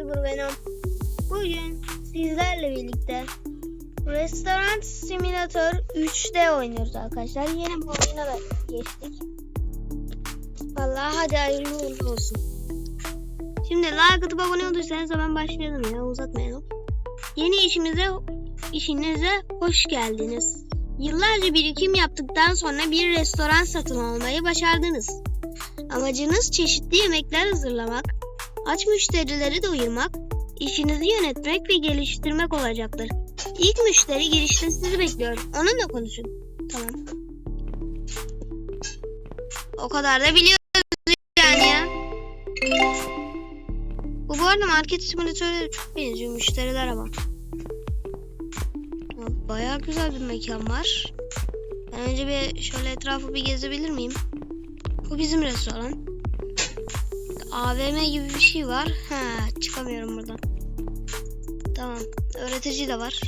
YouTuber Venom. Bugün sizlerle birlikte Restoran Simulator 3'te oynuyoruz arkadaşlar. Yeni bir oyuna da geçtik. Vallahi hadi hayırlı uğurlu olsun. Şimdi like atıp abone olduysanız hemen başlayalım ya uzatmayalım. Yeni işimize işinize hoş geldiniz. Yıllarca birikim yaptıktan sonra bir restoran satın almayı başardınız. Amacınız çeşitli yemekler hazırlamak, aç müşterileri doyurmak, işinizi yönetmek ve geliştirmek olacaktır. İlk müşteri girişte sizi bekliyor. Onunla konuşun. Tamam. O kadar da biliyoruz yani ya. Bu bu arada market simülatörü çok benziyor müşteriler ama. Bayağı güzel bir mekan var. Ben önce bir şöyle etrafı bir gezebilir miyim? Bu bizim restoran. AVM gibi bir şey var. Ha, çıkamıyorum buradan. Tamam. Öğretici de var.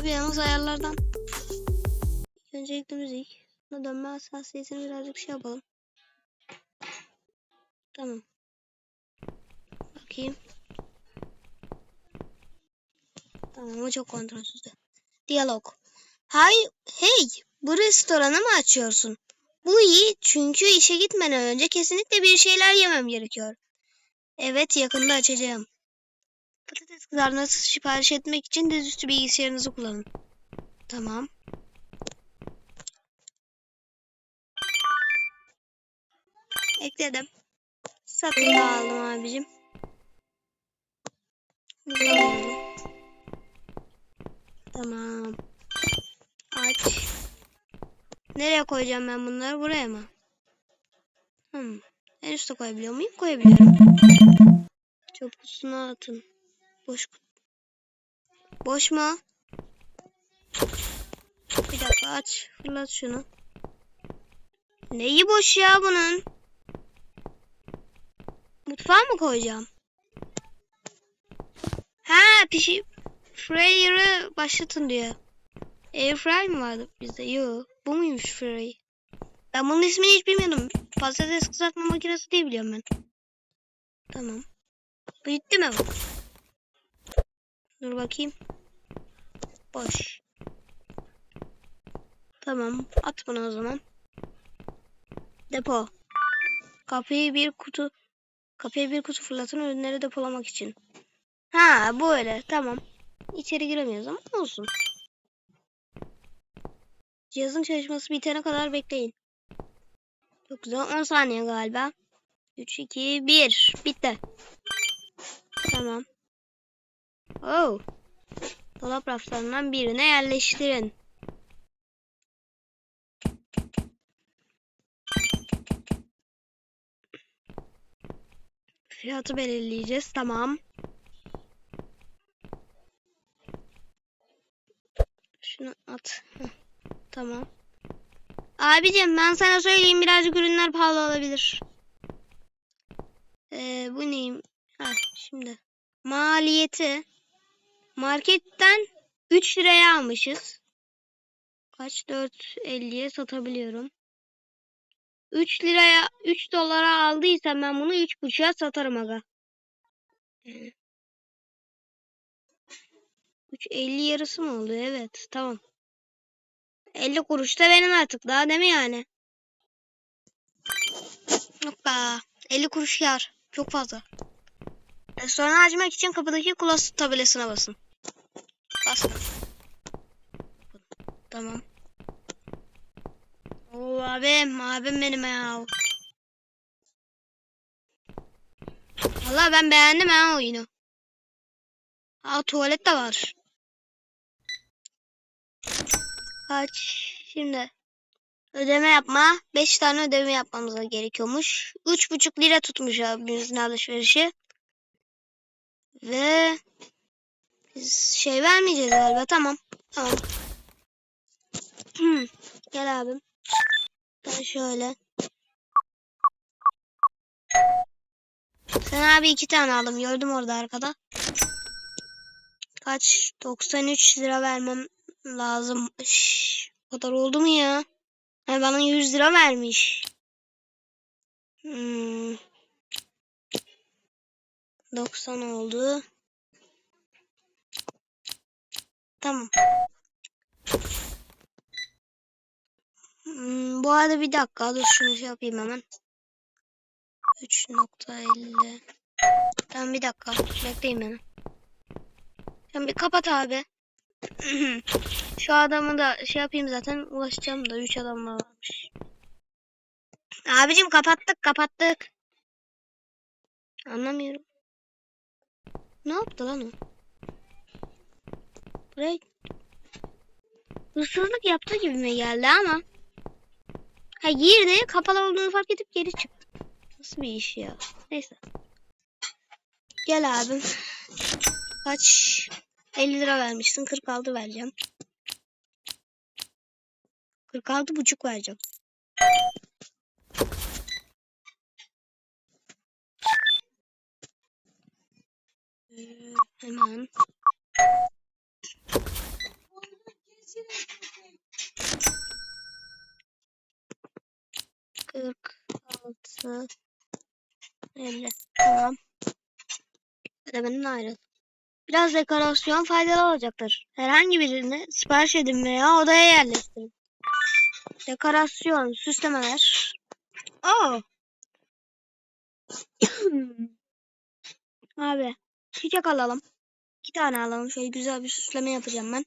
Abi yalnız ayarlardan. Öncelikle müzik. Sonra dönme hassasiyetini birazcık şey yapalım. Tamam. Bakayım. Tamam ama çok kontrolsüzdü. Diyalog. Hay, hey, bu restoranı mı açıyorsun? Bu iyi çünkü işe gitmeden önce kesinlikle bir şeyler yemem gerekiyor. Evet yakında açacağım. Patates kızartması sipariş etmek için dizüstü bilgisayarınızı kullanın. Tamam. Ekledim. Satın da aldım abicim. Tamam. Aç. Nereye koyacağım ben bunları? Buraya mı? Hmm. En üstte koyabiliyor muyum? Koyabiliyorum. Çöp kutusuna atın. Boş Boş mu? Bir dakika aç. Fırlat şunu. Neyi boş ya bunun? Mutfağa mı koyacağım? Ha pişi... Fryer'ı başlatın diyor. Airfryer mi vardı bizde? Yok. Bu muymuş Fry? Ben bunun ismini hiç bilmiyordum. Patates kızartma makinesi diye biliyorum ben. Tamam. Bitti mi bu? Dur bakayım. Boş. Tamam. At bunu o zaman. Depo. Kapıyı bir kutu kapıya bir kutu fırlatın ürünleri depolamak için. Ha bu öyle. Tamam. İçeri giremiyoruz ama olsun. Cihazın çalışması bitene kadar bekleyin. Çok güzel. 10 saniye galiba. 3, 2, 1. Bitti. Tamam. Oh. Dolap raflarından birine yerleştirin. Fiyatı belirleyeceğiz. Tamam. Şunu at. Heh, Tamam. Abicim ben sana söyleyeyim birazcık ürünler pahalı olabilir. Ee, bu neyim? Ha şimdi. Maliyeti marketten 3 liraya almışız. Kaç? 4.50'ye satabiliyorum. 3 liraya 3 dolara aldıysam ben bunu 3.5'a satarım aga. Ee, 3.50 yarısı mı oldu? Evet tamam. 50 kuruş da benim artık daha değil mi yani? Be. 50 kuruş yar. Çok fazla. Restoranı açmak için kapıdaki kulaç tabelasına basın. Bastım. Tamam. Oo abim, abim benim ya. Valla ben beğendim ha oyunu. Aa tuvalet de var. Kaç? Şimdi ödeme yapma. 5 tane ödeme yapmamız gerekiyormuş. 3,5 lira tutmuş abimizin alışverişi. Ve biz şey vermeyeceğiz galiba. Tamam. Tamam. Gel abim. Ben şöyle. Sen abi iki tane aldım. Gördüm orada arkada. Kaç? 93 lira vermem lazım. Şş, o kadar oldu mu ya? Ha, bana 100 lira vermiş. Hmm. 90 oldu. Tamam. Hmm, bu arada bir dakika dur şunu şey yapayım hemen. 3.50 Tamam bir dakika bekleyin beni. Sen bir kapat abi. Şu adamı da şey yapayım zaten ulaşacağım da 3 adam varmış. Abicim kapattık kapattık. Anlamıyorum. Ne yaptı lan o? Buraya hırsızlık yaptı gibi mi geldi ama. Ha girdi kapalı olduğunu fark edip geri çıktı. Nasıl bir iş ya? Neyse. Gel abim. Kaç? 50 lira vermişsin. 46 vereceğim. 46 buçuk vereceğim. Ee, Hemen. Kırk altı elli. Tamam. Ödemenin ayrıl. Biraz dekorasyon faydalı olacaktır. Herhangi birini sipariş edin veya odaya yerleştirin. Dekorasyon, süslemeler. Oo. Abi, çiçek alalım. İki tane alalım. Şöyle güzel bir süsleme yapacağım ben.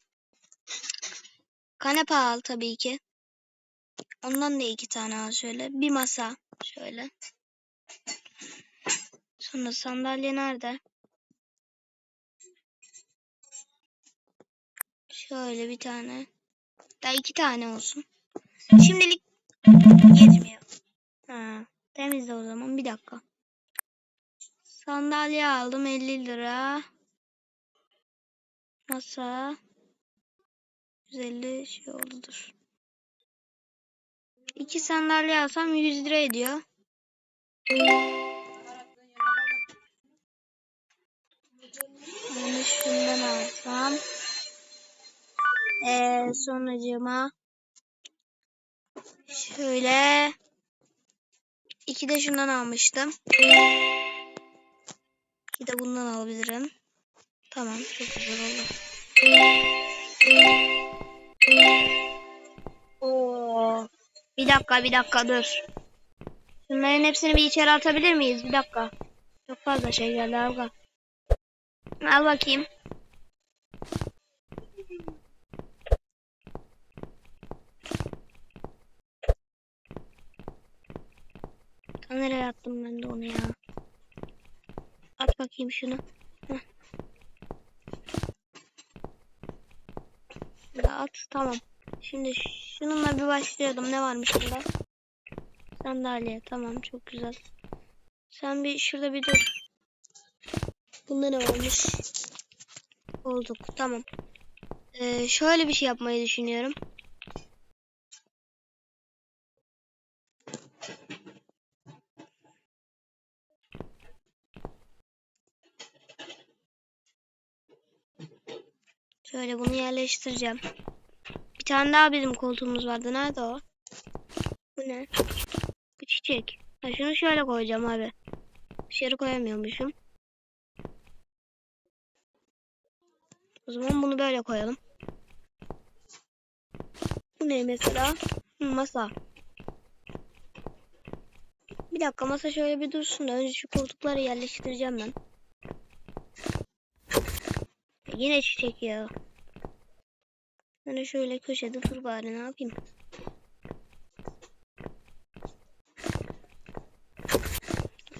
Kanepe al tabii ki. Ondan da iki tane al şöyle. Bir masa. Şöyle. Sonra sandalye nerede? Şöyle bir tane. Daha iki tane olsun. Şimdilik yetmiyor. Ha, temizle o zaman. Bir dakika. Sandalye aldım 50 lira. Masa 150 şey oldudur. İki sandalye alsam 100 lira ediyor. Yani şundan alsam. Ee, sonracığıma şöyle iki de şundan almıştım. Bir de bundan alabilirim. Tamam çok güzel oldu. Oo. Bir dakika bir dakika dur. Şunların hepsini bir içeri atabilir miyiz? Bir dakika. Çok fazla şey geldi al. Al bakayım. Nereye attım ben de onu ya? At bakayım şunu. Heh. Tamam. Şimdi şununla bir başlayalım. Ne varmış bunda? Sandalye tamam çok güzel. Sen bir şurada bir dur. Bunda ne olmuş? Olduk tamam. Ee, şöyle bir şey yapmayı düşünüyorum. Şöyle bunu yerleştireceğim. Bir tane daha bizim koltuğumuz vardı. Nerede o? Bu ne? Bu çiçek. Ha, şunu şöyle koyacağım abi. Dışarı koyamıyormuşum. O zaman bunu böyle koyalım. Bu ne mesela? Hı, masa. Bir dakika masa şöyle bir dursun da önce şu koltukları yerleştireceğim ben. Yine çiçek ya. Ben de şöyle köşede dur bari ne yapayım.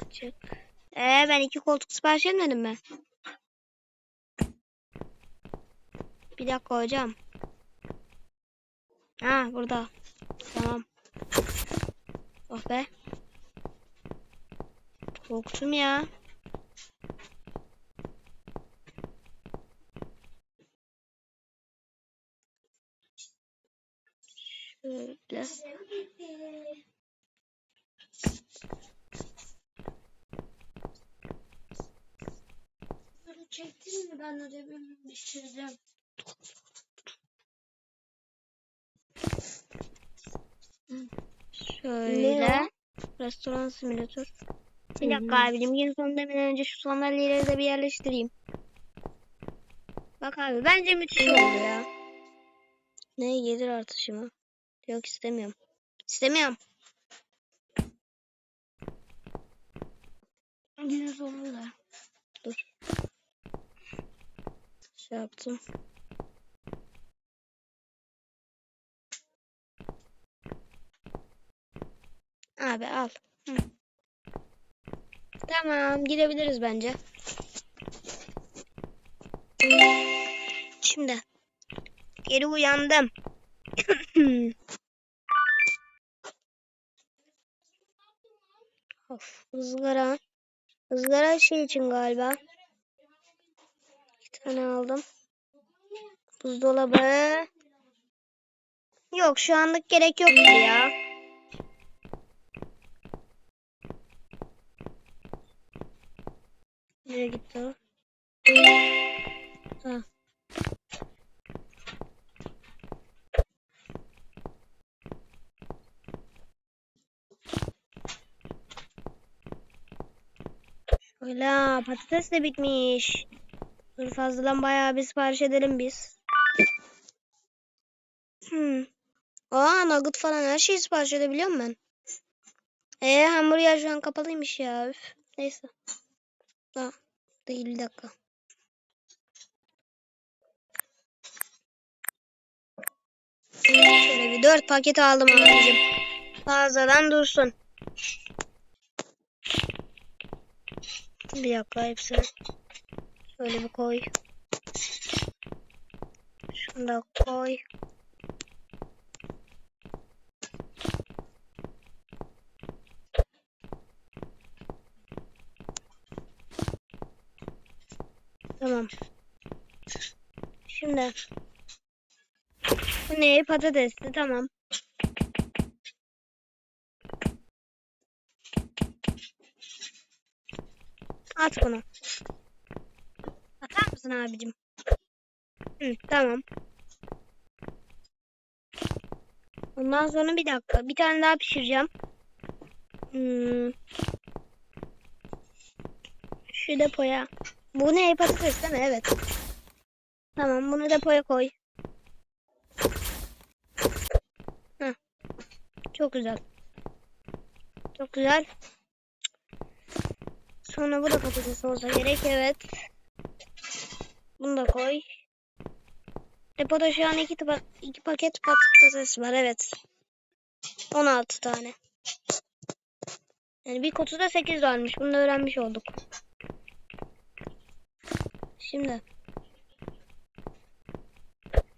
Çık. Ee ben iki koltuk sipariş etmedim mi? Bir dakika hocam. Ha burada. Tamam. Oh be. Korktum ya. Şöyle. Bunu çektin mi? Ben ödevimi bitireceğim. Şöyle. Ne Restoran simülatör. Bir dakika abicim gün sonu demeden önce şu sandalyeleri de bir yerleştireyim. Bak abi bence müthiş oldu ya. Ne gelir artışı mı? Yok istemiyorum. İstemiyorum. Gün sonu da. Şey yaptım. Abi al. Hı. Tamam gidebiliriz bence. Şimdi geri uyandım. of ızgara. Izgara şey için galiba. İki tane aldım. Buzdolabı. Yok şu anlık gerek yok ya. Nereye gitti o? Ha. Şöyle ha, patates de bitmiş. Dur fazladan bayağı bir sipariş edelim biz. Hmm. Aa nugget falan her şeyi sipariş edebiliyorum ben. Ee hamburger şu an kapalıymış ya. Üf. Neyse. Aa, değil bir dakika. Şöyle bir dört paket aldım abicim. Fazladan dursun. Bir dakika hepsini. Şöyle bir koy. Şunu da koy. Tamam. Şimdi bu ne? Patatesli. Tamam. At bunu. Atar mısın abicim? Hı, tamam. Ondan sonra bir dakika. Bir tane daha pişireceğim. Hmm. Şu depoya. Bu ne? Patates değil mi? Evet. Tamam bunu depoya koy. Heh. Çok güzel. Çok güzel. Sonra bu da patates olsa gerek. Evet. Bunu da koy. Depoda şu an iki, iki paket patates var. Evet. 16 tane. Yani bir kutuda 8 varmış. Bunu da öğrenmiş olduk. Şimdi.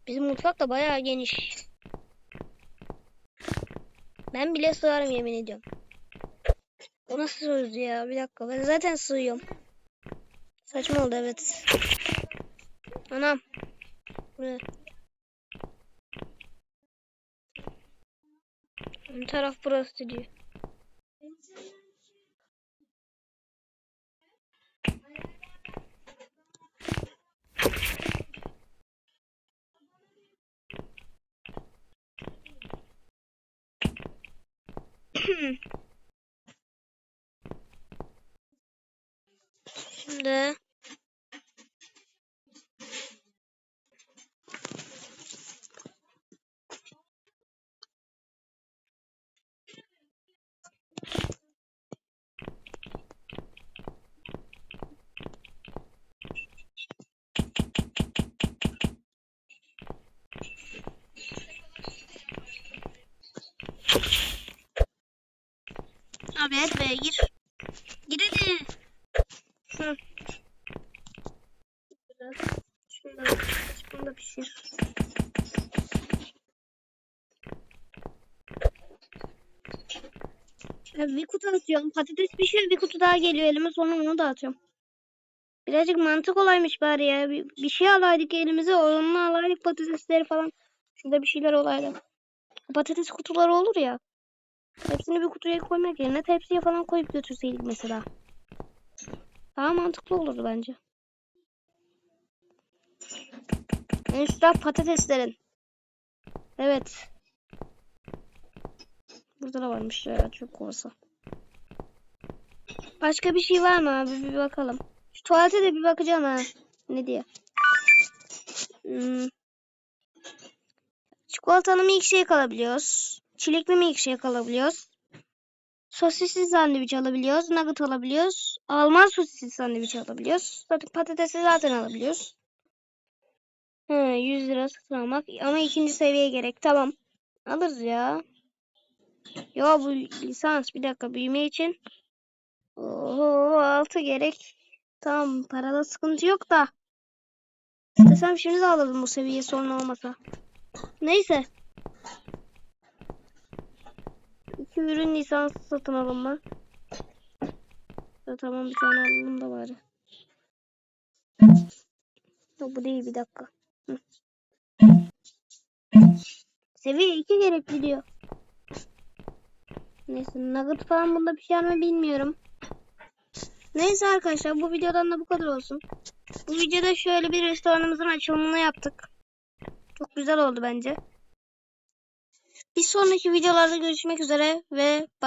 Bizim mutfak da bayağı geniş. Ben bile sığarım yemin ediyorum. O nasıl söz ya? Bir dakika. Ben zaten sığıyorum. Saçma oldu evet. Anam. Bu ne? Ön taraf burası diyor. Şimdi Hadi be gir. Gir bir kutu atıyorum. Patates pişiyor bir kutu daha geliyor elime sonra onu da atıyorum. Birazcık mantık olaymış bari ya. Bir, bir şey alaydık elimize onunla alaydık patatesleri falan. Şurada bir şeyler olaydı. Patates kutuları olur ya. Hepsini bir kutuya koymak yerine tepsiye falan koyup götürseydik mesela. Daha mantıklı olurdu bence. En üst taraf patateslerin. Evet. Burada da varmış ya çöp kovası. Başka bir şey var mı abi bir bakalım. Şu tuvalete de bir bakacağım ha. Ne diye. Hmm. Çikolatalı milkshake alabiliyoruz. Çilekli milkshake alabiliyoruz. Sosisli sandviç alabiliyoruz. Nugget alabiliyoruz. Alman sosisli sandviç alabiliyoruz. Zaten patatesi zaten alabiliyoruz. He, 100 lira satın almak. Ama ikinci seviye gerek. Tamam. Alırız ya. Ya bu lisans bir dakika büyüme için. Oho 6 gerek. Tamam parada sıkıntı yok da. İstesem şimdi de alırım bu seviye sorun olmasa. Neyse. İki ürün lisansı satın alınma. Ya tamam bir tane alalım da bari. Yok bu değil bir dakika. Hı. Seviye 2 gerekli diyor. Neyse nugget falan bunda var mı bilmiyorum. Neyse arkadaşlar bu videodan da bu kadar olsun. Bu videoda şöyle bir restoranımızın açılımını yaptık. Çok güzel oldu bence. Bir sonraki videolarda görüşmek üzere ve bay